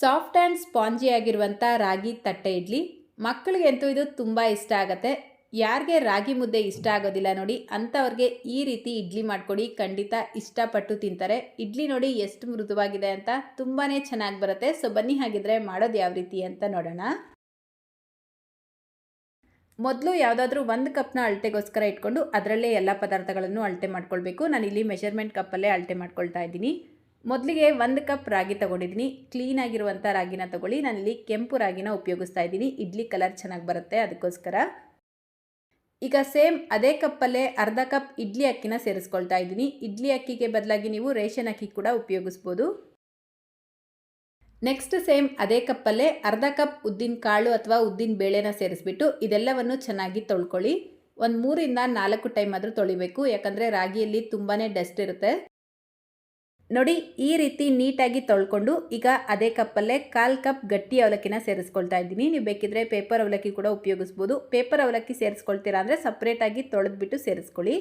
Soft and spongy ಆಗಿರುವಂಥ ರಾಗಿ ತಟ್ಟೆ ಇಡ್ಲಿ. ಮಕ್ಕಳಿಗಂತೂ ಇದು ತುಂಬ ಇಷ್ಟ ಆಗುತ್ತೆ. ಯಾರಿಗೆ ರಾಗಿ ಮುದ್ದೆ ಇಷ್ಟ ಆಗೋದಿಲ್ಲ ನೋಡಿ, ಅಂಥವ್ರಿಗೆ ಈ ರೀತಿ ಇಡ್ಲಿ ಮಾಡಿಕೊಡಿ, ಖಂಡಿತ ಇಷ್ಟಪಟ್ಟು ತಿಂತಾರೆ. ಇಡ್ಲಿ ನೋಡಿ ಎಷ್ಟು ಮೃದುವಾಗಿದೆ ಅಂತ ತುಂಬಾ ಚೆನ್ನಾಗಿ ಬರುತ್ತೆ. ಸೊ, ಬನ್ನಿ ಹಾಗಿದ್ರೆ ಮಾಡೋದು ಯಾವ ರೀತಿ ಅಂತ ನೋಡೋಣ. ಮೊದಲು ಯಾವುದಾದ್ರೂ ಒಂದು ಕಪ್ನ ಅಳತೆಗೋಸ್ಕರ ಇಟ್ಕೊಂಡು ಅದರಲ್ಲೇ ಎಲ್ಲ ಪದಾರ್ಥಗಳನ್ನು ಅಳತೆ ಮಾಡ್ಕೊಳ್ಬೇಕು. ಇಲ್ಲಿ ಮೆಷರ್ಮೆಂಟ್ ಕಪ್ಪಲ್ಲೇ ಅಳತೆ ಮಾಡ್ಕೊಳ್ತಾ ಇದ್ದೀನಿ. ಮೊದಲಿಗೆ ಒಂದು ಕಪ್ ರಾಗಿ ತೊಗೊಂಡಿದ್ದೀನಿ ಕ್ಲೀನಾಗಿರುವಂಥ ರಾಗಿನ ತೊಗೊಳ್ಳಿ. ನಾನಿಲ್ಲಿ ಕೆಂಪು ರಾಗಿನ ಉಪಯೋಗಿಸ್ತಾ ಇದ್ದೀನಿ. ಇಡ್ಲಿ ಕಲರ್ ಚೆನ್ನಾಗಿ ಬರುತ್ತೆ ಅದಕ್ಕೋಸ್ಕರ. ಈಗ ಸೇಮ್ ಅದೇ ಕಪ್ಪಲ್ಲೇ ಅರ್ಧ ಕಪ್ ಇಡ್ಲಿ ಅಕ್ಕಿನ ಸೇರಿಸ್ಕೊಳ್ತಾ ಇದ್ದೀನಿ. ಇಡ್ಲಿ ಅಕ್ಕಿಗೆ ಬದಲಾಗಿ ನೀವು ರೇಷನ್ ಅಕ್ಕಿ ಕೂಡ ಉಪಯೋಗಿಸ್ಬೋದು. ನೆಕ್ಸ್ಟ್ ಸೇಮ್ ಅದೇ ಕಪ್ಪಲ್ಲೇ ಅರ್ಧ ಕಪ್ ಉದ್ದಿನ ಕಾಳು ಅಥವಾ ಉದ್ದಿನ ಬೇಳೆನ ಸೇರಿಸ್ಬಿಟ್ಟು ಇದೆಲ್ಲವನ್ನು ಚೆನ್ನಾಗಿ ತೊಳ್ಕೊಳ್ಳಿ. ಒಂದು ಮೂರಿಂದ ನಾಲ್ಕು ಟೈಮ್ ಆದರೂ ತೊಳಿಬೇಕು. ಯಾಕಂದರೆ ರಾಗಿಯಲ್ಲಿ ತುಂಬಾ ಡಸ್ಟ್ ಇರುತ್ತೆ. ನೋಡಿ, ಈ ರೀತಿ ನೀಟಾಗಿ ತೊಳ್ಕೊಂಡು ಈಗ ಅದೇ ಕಪ್ಪಲ್ಲೇ ಕಾಲು ಕಪ್ ಗಟ್ಟಿ ಅವಲಕ್ಕಿನ ಸೇರಿಸ್ಕೊಳ್ತಾ ಇದ್ದೀನಿ. ನೀವು ಬೇಕಿದ್ರೆ ಪೇಪರ್ ಅವಲಕ್ಕಿ ಕೂಡ ಉಪಯೋಗಿಸ್ಬೋದು. ಪೇಪರ್ ಅವಲಕ್ಕಿ ಸೇರಿಸ್ಕೊಳ್ತೀರಾ ಅಂದರೆ ಸಪ್ರೇಟಾಗಿ ತೊಳೆದ್ಬಿಟ್ಟು ಸೇರಿಸ್ಕೊಳ್ಳಿ.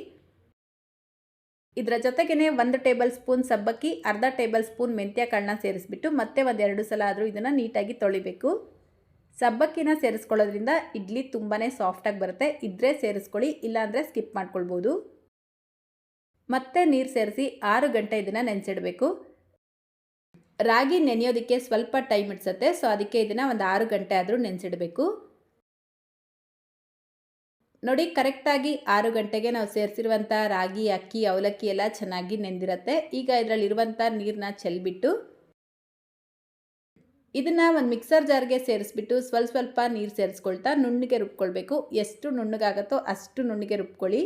ಇದರ ಜೊತೆಗೇ ಒಂದು ಟೇಬಲ್ ಸ್ಪೂನ್ ಸಬ್ಬಕ್ಕಿ, ಅರ್ಧ ಟೇಬಲ್ ಸ್ಪೂನ್ ಮೆಂತ್ಯ ಕಾಳನ್ನ ಸೇರಿಸ್ಬಿಟ್ಟು ಮತ್ತೆ ಒಂದೆರಡು ಸಲ ಆದರೂ ಇದನ್ನು ನೀಟಾಗಿ ತೊಳಿಬೇಕು. ಸಬ್ಬಕ್ಕಿನ ಸೇರಿಸ್ಕೊಳ್ಳೋದ್ರಿಂದ ಇಡ್ಲಿ ತುಂಬಾ ಸಾಫ್ಟಾಗಿ ಬರುತ್ತೆ. ಇದ್ರೆ ಸೇರಿಸ್ಕೊಳ್ಳಿ, ಇಲ್ಲಾಂದರೆ ಸ್ಕಿಪ್ ಮಾಡ್ಕೊಳ್ಬೋದು. ಮತ್ತೆ ನೀರು ಸೇರಿಸಿ ಆರು ಗಂಟೆ ಇದನ್ನು ನೆನೆಸಿಡಬೇಕು. ರಾಗಿ ನೆನೆಯೋದಕ್ಕೆ ಸ್ವಲ್ಪ ಟೈಮ್ ಇಡ್ಸತ್ತೆ ಸೊ ಅದಕ್ಕೆ ಇದನ್ನು ಒಂದು ಆರು ಗಂಟೆ ಆದರೂ ನೆನೆಸಿಡಬೇಕು. ನೋಡಿ, ಕರೆಕ್ಟಾಗಿ ಆರು ಗಂಟೆಗೆ ನಾವು ಸೇರಿಸಿರುವಂಥ ರಾಗಿ, ಅಕ್ಕಿ, ಅವಲಕ್ಕಿ ಎಲ್ಲ ಚೆನ್ನಾಗಿ ನೆಂದಿರತ್ತೆ. ಈಗ ಇದರಲ್ಲಿರುವಂಥ ನೀರನ್ನ ಚೆಲ್ಬಿಟ್ಟು ಇದನ್ನು ಒಂದು ಮಿಕ್ಸರ್ ಜಾರ್ಗೆ ಸೇರಿಸ್ಬಿಟ್ಟು ಸ್ವಲ್ಪ ಸ್ವಲ್ಪ ನೀರು ಸೇರಿಸ್ಕೊಳ್ತಾ ನುಣ್ಣಗೆ ರುಬ್ಕೊಳ್ಬೇಕು. ಎಷ್ಟು ನುಣ್ಣಗಾಗತ್ತೋ ಅಷ್ಟು ನುಣ್ಣಗೆ ರುಬ್ಕೊಳ್ಳಿ.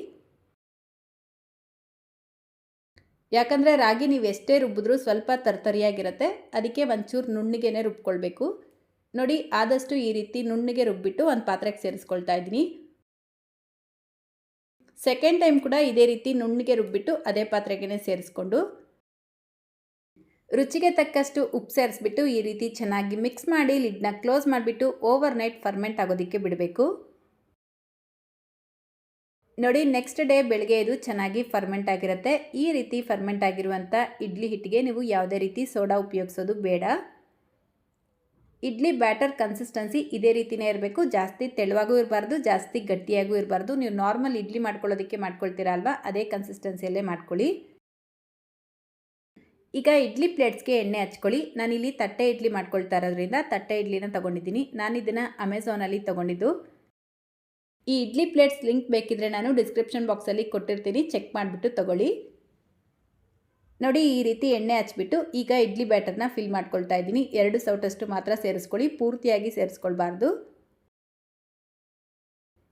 ಯಾಕಂದರೆ ರಾಗಿ ನೀವು ಎಷ್ಟೇ ರುಬ್ಬಿದ್ರೂ ಸ್ವಲ್ಪ ತರ್ತರಿಯಾಗಿರುತ್ತೆ. ಅದಕ್ಕೆ ಒಂಚೂರು ನುಣ್ಣಗೆನೇ ರುಬ್ಕೊಳ್ಬೇಕು. ನೋಡಿ, ಆದಷ್ಟು ಈ ರೀತಿ ನುಣ್ಣಗೆ ರುಬ್ಬಿಟ್ಟು ಒಂದು ಪಾತ್ರೆಗೆ ಸೇರಿಸ್ಕೊಳ್ತಾ ಇದ್ದೀನಿ. ಸೆಕೆಂಡ್ ಟೈಮ್ ಕೂಡ ಇದೇ ರೀತಿ ನುಣ್ಣಗೆ ರುಬ್ಬಿಟ್ಟು ಅದೇ ಪಾತ್ರೆಗೇ ಸೇರಿಸ್ಕೊಂಡು. ರುಚಿಗೆ ತಕ್ಕಷ್ಟು ಉಪ್ಪು ಸೇರಿಸ್ಬಿಟ್ಟು ಈ ರೀತಿ ಚೆನ್ನಾಗಿ ಮಿಕ್ಸ್ ಮಾಡಿ ಲಿಡ್ನ ಕ್ಲೋಸ್ ಮಾಡಿಬಿಟ್ಟು ಓವರ್ ನೈಟ್ ಫರ್ಮೆಂಟ್ ಆಗೋದಕ್ಕೆ ಬಿಡಬೇಕು. ನೋಡಿ ನೆಕ್ಸ್ಟ್ ಡೇ ಬೆಳಗ್ಗೆ ಇದು ಚೆನ್ನಾಗಿ ಫರ್ಮೆಂಟ್ ಆಗಿರುತ್ತೆ. ಈ ರೀತಿ ಫರ್ಮೆಂಟ್ ಆಗಿರುವಂಥ ಇಡ್ಲಿ ಹಿಟ್ಟಿಗೆ ನೀವು ಯಾವುದೇ ರೀತಿ ಸೋಡಾ ಉಪಯೋಗಿಸೋದು ಬೇಡ. ಇಡ್ಲಿ ಬ್ಯಾಟರ್ ಕನ್ಸಿಸ್ಟೆನ್ಸಿ ಇದೇ ರೀತಿಯೇ ಇರಬೇಕು. ಜಾಸ್ತಿ ತೆಳುವಾಗೂ ಇರಬಾರ್ದು, ಜಾಸ್ತಿ ಗಟ್ಟಿಯಾಗೂ ಇರಬಾರ್ದು. ನೀವು ನಾರ್ಮಲ್ ಇಡ್ಲಿ ಮಾಡ್ಕೊಳ್ಳೋದಕ್ಕೆ ಮಾಡ್ಕೊಳ್ತೀರಾ ಅಲ್ವಾ? ಅದೇ ಕನ್ಸಿಸ್ಟೆನ್ಸಿಯಲ್ಲೇ ಮಾಡ್ಕೊಳ್ಳಿ. ಈಗ ಇಡ್ಲಿ ಪ್ಲೇಟ್ಸ್ಗೆ ಎಣ್ಣೆ ಹಚ್ಕೊಳ್ಳಿ. ನಾನಿಲ್ಲಿ ತಟ್ಟೆ ಇಡ್ಲಿ ಮಾಡ್ಕೊಳ್ತಾ ಇರೋದ್ರಿಂದ ತಟ್ಟೆ ಇಡ್ಲಿನ ತೊಗೊಂಡಿದ್ದೀನಿ. ನಾನು ಇದನ್ನು ಅಮೆಝಾನಲ್ಲಿ ತೊಗೊಂಡಿದ್ದು. ಈ ಇಡ್ಲಿ ಪ್ಲೇಟ್ಸ್ ಲಿಂಕ್ ಬೇಕಿದ್ರೆ ನಾನು ಡಿಸ್ಕ್ರಿಪ್ಷನ್ ಬಾಕ್ಸಲ್ಲಿ ಕೊಟ್ಟಿರ್ತೀನಿ. ಚೆಕ್ ಮಾಡಿಬಿಟ್ಟು ತಗೊಳ್ಳಿ. ನೋಡಿ, ಈ ರೀತಿ ಎಣ್ಣೆ ಹಚ್ಬಿಟ್ಟು ಈಗ ಇಡ್ಲಿ ಬ್ಯಾಟರ್ನ ಫಿಲ್ ಮಾಡ್ಕೊಳ್ತಾ ಇದ್ದೀನಿ. ಎರಡು ಸೌಟಷ್ಟು ಮಾತ್ರ ಸೇರಿಸ್ಕೊಳ್ಳಿ. ಪೂರ್ತಿಯಾಗಿ ಸೇರಿಸ್ಕೊಳ್ಬಾರ್ದು.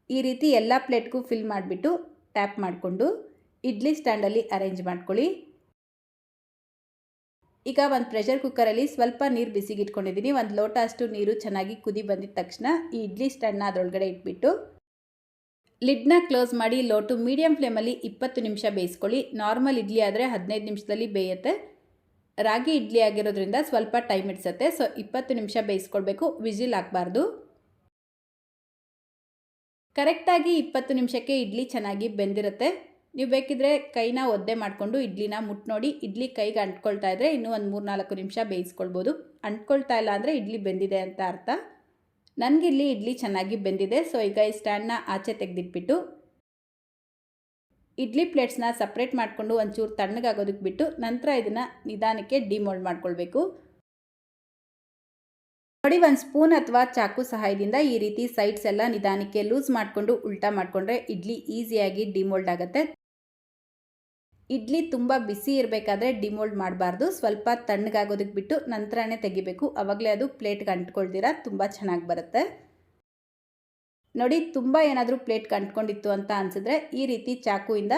ಈ ರೀತಿ ಎಲ್ಲ ಪ್ಲೇಟ್ಗೂ ಫಿಲ್ ಮಾಡಿಬಿಟ್ಟು ಟ್ಯಾಪ್ ಮಾಡಿಕೊಂಡು ಇಡ್ಲಿ ಸ್ಟ್ಯಾಂಡಲ್ಲಿ ಅರೇಂಜ್ ಮಾಡ್ಕೊಳ್ಳಿ. ಈಗ ಒಂದು ಪ್ರೆಷರ್ ಕುಕ್ಕರಲ್ಲಿ ಸ್ವಲ್ಪ ನೀರು ಬಿಸಿಗಿಟ್ಕೊಂಡಿದ್ದೀನಿ. ಒಂದು ಲೋಟ ಅಷ್ಟು ನೀರು ಚೆನ್ನಾಗಿ ಕುದಿ ಬಂದಿದ ತಕ್ಷಣ ಈ ಇಡ್ಲಿ ಸ್ಟ್ಯಾಂಡ್ನ ಅದರೊಳಗಡೆ ಇಟ್ಬಿಟ್ಟು ಲಿಡ್ನ ಕ್ಲೋಸ್ ಮಾಡಿ ಲೋ ಟು ಮೀಡಿಯಮ್ ಫ್ಲೇಮಲ್ಲಿ ಇಪ್ಪತ್ತು ನಿಮಿಷ ಬೇಯಿಸ್ಕೊಳ್ಳಿ. ನಾರ್ಮಲ್ ಇಡ್ಲಿ ಆದರೆ ಹದಿನೈದು ನಿಮಿಷದಲ್ಲಿ ಬೇಯುತ್ತೆ. ರಾಗಿ ಇಡ್ಲಿ ಆಗಿರೋದ್ರಿಂದ ಸ್ವಲ್ಪ ಟೈಮ್ ಇಡ್ಸತ್ತೆ ಸೊ, ಇಪ್ಪತ್ತು ನಿಮಿಷ ಬೇಯಿಸ್ಕೊಳ್ಬೇಕು. ವಿಜಿಲ್ ಹಾಕಬಾರ್ದು. ಕರೆಕ್ಟಾಗಿ ಇಪ್ಪತ್ತು ನಿಮಿಷಕ್ಕೆ ಇಡ್ಲಿ ಚೆನ್ನಾಗಿ ಬೆಂದಿರುತ್ತೆ. ನೀವು ಬೇಕಿದ್ರೆ ಕೈನ ಒದ್ದೆ ಮಾಡಿಕೊಂಡು ಇಡ್ಲಿನ ಮುಟ್ಟು ನೋಡಿ, ಇಡ್ಲಿ ಕೈಗೆ ಅಂಟ್ಕೊಳ್ತಾ ಇದ್ದರೆ ಇನ್ನೂ ಒಂದು ಮೂರು ನಾಲ್ಕು ನಿಮಿಷ ಬೇಯಿಸ್ಕೊಳ್ಬೋದು. ಅಂಟ್ಕೊಳ್ತಾ ಇಲ್ಲ ಅಂದರೆ ಇಡ್ಲಿ ಬೆಂದಿದೆ ಅಂತ ಅರ್ಥ. ನನಗಿಲ್ಲಿ ಇಡ್ಲಿ ಚೆನ್ನಾಗಿ ಬೆಂದಿದೆ, ಸೊ ಈಗ ಈ ಸ್ಟ್ಯಾಂಡ್ನ ಆಚೆ ತೆಗೆದಿಟ್ಬಿಟ್ಟು ಇಡ್ಲಿ ಪ್ಲೇಟ್ಸ್ನ ಸಪ್ರೇಟ್ ಮಾಡಿಕೊಂಡು ಒಂಚೂರು ತಣ್ಣಗಾಗೋದಕ್ಕೆ ಬಿಟ್ಟು ನಂತರ ಇದನ್ನು ನಿಧಾನಕ್ಕೆ ಡಿಮೋಲ್ಡ್ ಮಾಡ್ಕೊಳ್ಬೇಕು. ನೋಡಿ, ಒಂದು ಸ್ಪೂನ್ ಅಥವಾ ಚಾಕು ಸಹಾಯದಿಂದ ಈ ರೀತಿ ಸೈಡ್ಸ್ ಎಲ್ಲ ನಿಧಾನಕ್ಕೆ ಲೂಸ್ ಮಾಡಿಕೊಂಡು ಉಲ್ಟಾ ಮಾಡಿಕೊಂಡ್ರೆ ಇಡ್ಲಿ ಈಸಿಯಾಗಿ ಡಿಮೋಲ್ಡ್ ಆಗುತ್ತೆ. ಇಡ್ಲಿ ತುಂಬ ಬಿಸಿ ಇರಬೇಕಾದ್ರೆ ಡಿಮೋಲ್ಡ್ ಮಾಡಬಾರ್ದು. ಸ್ವಲ್ಪ ತಣ್ಣಗಾಗೋದಕ್ಕೆ ಬಿಟ್ಟು ನಂತರನೇ ತೆಗಿಬೇಕು. ಆವಾಗಲೇ ಅದು ಪ್ಲೇಟ್ಗೆ ಅಂಟ್ಕೊಳ್ದಿರ ತುಂಬ ಚೆನ್ನಾಗಿ ಬರುತ್ತೆ. ನೋಡಿ, ತುಂಬ ಏನಾದರೂ ಪ್ಲೇಟ್ಗೆ ಅಂಟ್ಕೊಂಡಿತ್ತು ಅಂತ ಅನಿಸಿದ್ರೆ ಈ ರೀತಿ ಚಾಕುವಿಂದ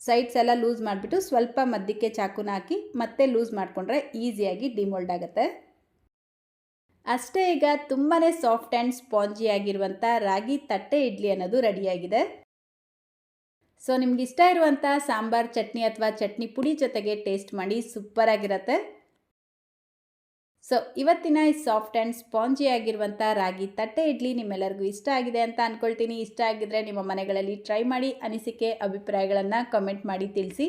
ಸೈಡ್ಸ್ ಎಲ್ಲ ಲೂಸ್ ಮಾಡಿಬಿಟ್ಟು ಸ್ವಲ್ಪ ಮಧ್ಯಕ್ಕೆ ಚಾಕುನ ಹಾಕಿ ಮತ್ತೆ ಲೂಸ್ ಮಾಡಿಕೊಂಡ್ರೆ ಈಸಿಯಾಗಿ ಡಿಮೋಲ್ಡ್ ಆಗುತ್ತೆ. ಅಷ್ಟೇ ಈಗ ತುಂಬಾ ಸಾಫ್ಟ್ ಆ್ಯಂಡ್ ಸ್ಪಾಂಜಿ ಆಗಿರುವಂಥ ರಾಗಿ ತಟ್ಟೆ ಇಡ್ಲಿ ಅನ್ನೋದು ರೆಡಿಯಾಗಿದೆ ಸೊ ನಿಮ್ಗೆ ಇಷ್ಟ ಇರುವಂಥ ಸಾಂಬಾರ್ ಚಟ್ನಿ ಅಥವಾ ಚಟ್ನಿ ಪುಡಿ ಜೊತೆಗೆ ಟೇಸ್ಟ್ ಮಾಡಿ ಸೂಪರಾಗಿರುತ್ತೆ. ಸೊ ಇವತ್ತಿನ ಈ ಸಾಫ್ಟ್ ಆ್ಯಂಡ್ ಸ್ಪಾಂಜಿ ಆಗಿರುವಂಥ ರಾಗಿ ತಟ್ಟೆ ಇಡ್ಲಿ ನಿಮ್ಮೆಲ್ಲರಿಗೂ ಇಷ್ಟ ಆಗಿದೆ ಅಂತ ಅಂದ್ಕೊಳ್ತೀನಿ ಇಷ್ಟ ಆಗಿದ್ರೆ ನಿಮ್ಮ ಮನೆಗಳಲ್ಲಿ ಟ್ರೈ ಮಾಡಿ ಅನಿಸಿಕೆ, ಅಭಿಪ್ರಾಯಗಳನ್ನು ಕಮೆಂಟ್ ಮಾಡಿ ತಿಳಿಸಿ.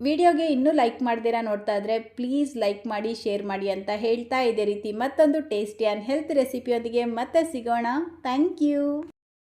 ವಿಡಿಯೋಗೆ ಇನ್ನೂ ಲೈಕ್ ಮಾಡ್ದಿರಾ ನೋಡ್ತಾ ಇದ್ರೆ ಪ್ಲೀಸ್ ಲೈಕ್ ಮಾಡಿ, ಶೇರ್ ಮಾಡಿ ಅಂತ ಹೇಳ್ತಾ ಇದೇ ರೀತಿ ಮತ್ತೊಂದು ಟೇಸ್ಟಿ ಆ್ಯಂಡ್ ಹೆಲ್ತ್ ರೆಸಿಪಿಯೊಂದಿಗೆ ಮತ್ತೆ ಸಿಗೋಣ. Thank you.